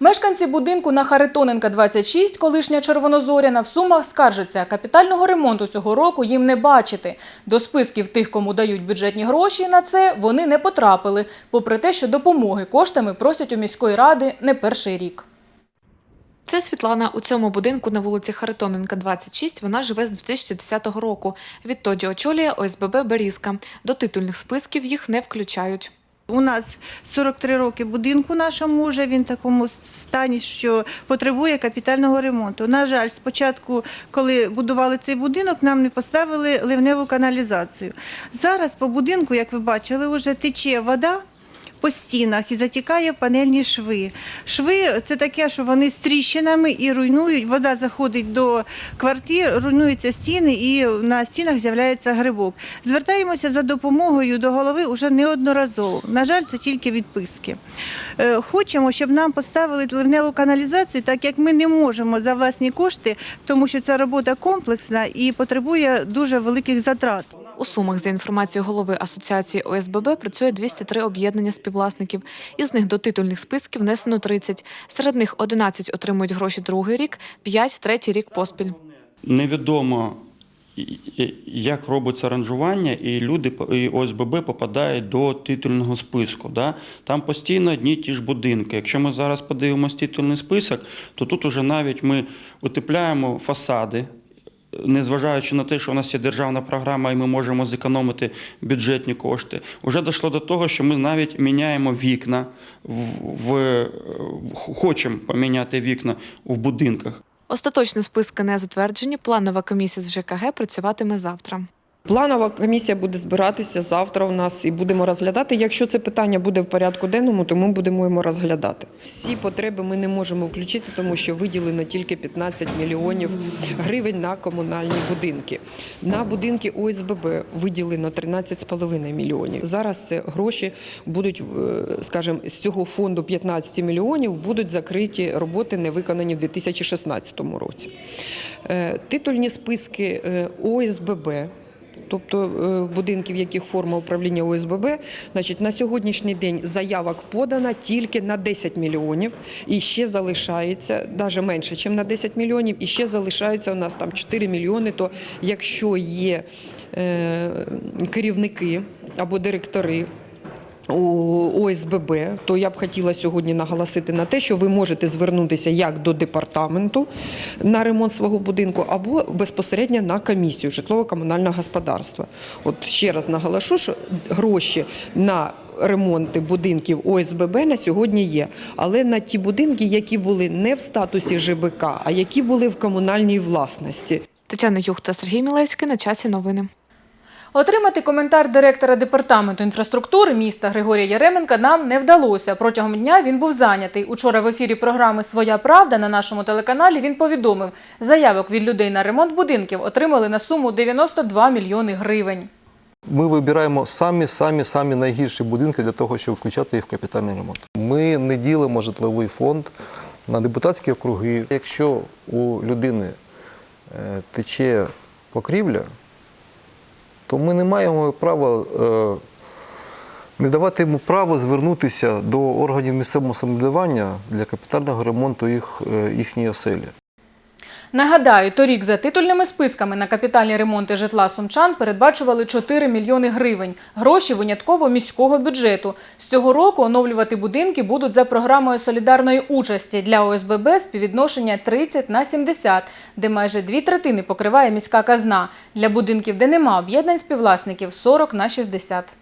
Мешканці будинку на Харитоненка 26, колишня Червонозоряна, в Сумах скаржаться, капітального ремонту цього року їм не бачити. До списків тих, кому дають бюджетні гроші на це, вони не потрапили, попри те, що допомоги коштами просять у міської ради не перший рік. Це Світлана у цьому будинку на вулиці Харитоненка, 26. Вона живе з 2010 року. Відтоді очолює ОСББ Берізка. До титульних списків їх не включають. У нас 43 роки будинку нашому вже він в такому стані, що потребує капітального ремонту. На жаль, спочатку, коли будували цей будинок, нам не поставили ливневу каналізацію. Зараз по будинку, як ви бачили, вже тече вода. По стінах і затікає панельні шви. Шви це таке, що вони з тріщинами і руйнують. Вода заходить до квартир, руйнуються стіни, і на стінах з'являється грибок. Звертаємося за допомогою до голови вже неодноразово. На жаль, це тільки відписки. Е, Хочемо, щоб нам поставили ливневу каналізацію, так як ми не можемо за власні кошти, тому що ця робота комплексна і потребує дуже великих затрат. У Сумах, за інформацією голови Асоціації ОСББ, працює 203 об'єднання співвласників. Із них до титульних списків внесено 30. Серед них 11 отримують гроші другий рік, 5 – третій рік поспіль. Невідомо, як робиться ранжування, і люди і ОСББ попадають до титульного списку. Да? Там постійно одні ті ж будинки. Якщо ми зараз подивимось титульний список, то тут уже навіть ми утепляємо фасади. Незважаючи на те, що у нас є державна програма, і ми можемо зекономити бюджетні кошти, вже дійшло до того, що ми навіть міняємо вікна в, в хочемо поміняти вікна в будинках. Остаточні списки не затверджені. Планова комісія з ЖКГ працюватиме завтра. Планова комісія буде збиратися завтра у нас і будемо розглядати. Якщо це питання буде в порядку денному, то ми будемо його розглядати. Всі потреби ми не можемо включити, тому що виділено тільки 15 мільйонів гривень на комунальні будинки. На будинки ОСББ виділено 13,5 мільйонів. Зараз це гроші будуть, е, скажімо, з цього фонду 15 мільйонів будуть закриті роботи, не виконані в 2016 році. Е, Титульні списки е, ОСББ тобто будинків, будинків, яких форма управління ОСББ, значить на сьогоднішній день заявок подано тільки на 10 мільйонів, і ще залишається навіть менше, ніж на 10 мільйонів, і ще залишаються у нас там 4 мільйони. То якщо є е, керівники або директори. У ОСББ, то я б хотіла сьогодні наголосити на те, що ви можете звернутися як до департаменту на ремонт свого будинку, або безпосередньо на комісію житлово-комунального господарства. От ще раз наголошу, що гроші на ремонти будинків ОСББ на сьогодні є, але на ті будинки, які були не в статусі ЖБК, а які були в комунальній власності. Тетяна Юхта, Сергій Мілевський. На часі новини. Отримати коментар директора департаменту інфраструктури міста Григорія Яременка нам не вдалося. Протягом дня він був зайнятий. Учора в ефірі програми Своя правда на нашому телеканалі він повідомив, заявок від людей на ремонт будинків отримали на суму 92 мільйони гривень. Ми вибираємо самі самі самі найгірші будинки для того, щоб включати їх в капітальний ремонт. Ми не ділимо житловий фонд на депутатські округи. Якщо у людини е, тече покрівля, то ми не маємо права е, не давати йому право звернутися до органів місцевого самоврядування для капітального ремонту їх, е, їхньої оселі. Нагадаю, торік за титульними списками на капітальні ремонти житла сумчан передбачували 4 мільйони гривень. Гроші винятково міського бюджету. З цього року оновлювати будинки будуть за програмою солідарної участі для ОСББ співвідношення 30 на 70, де майже дві третини покриває міська казна. Для будинків, де нема об'єднань співвласників 40 на 60.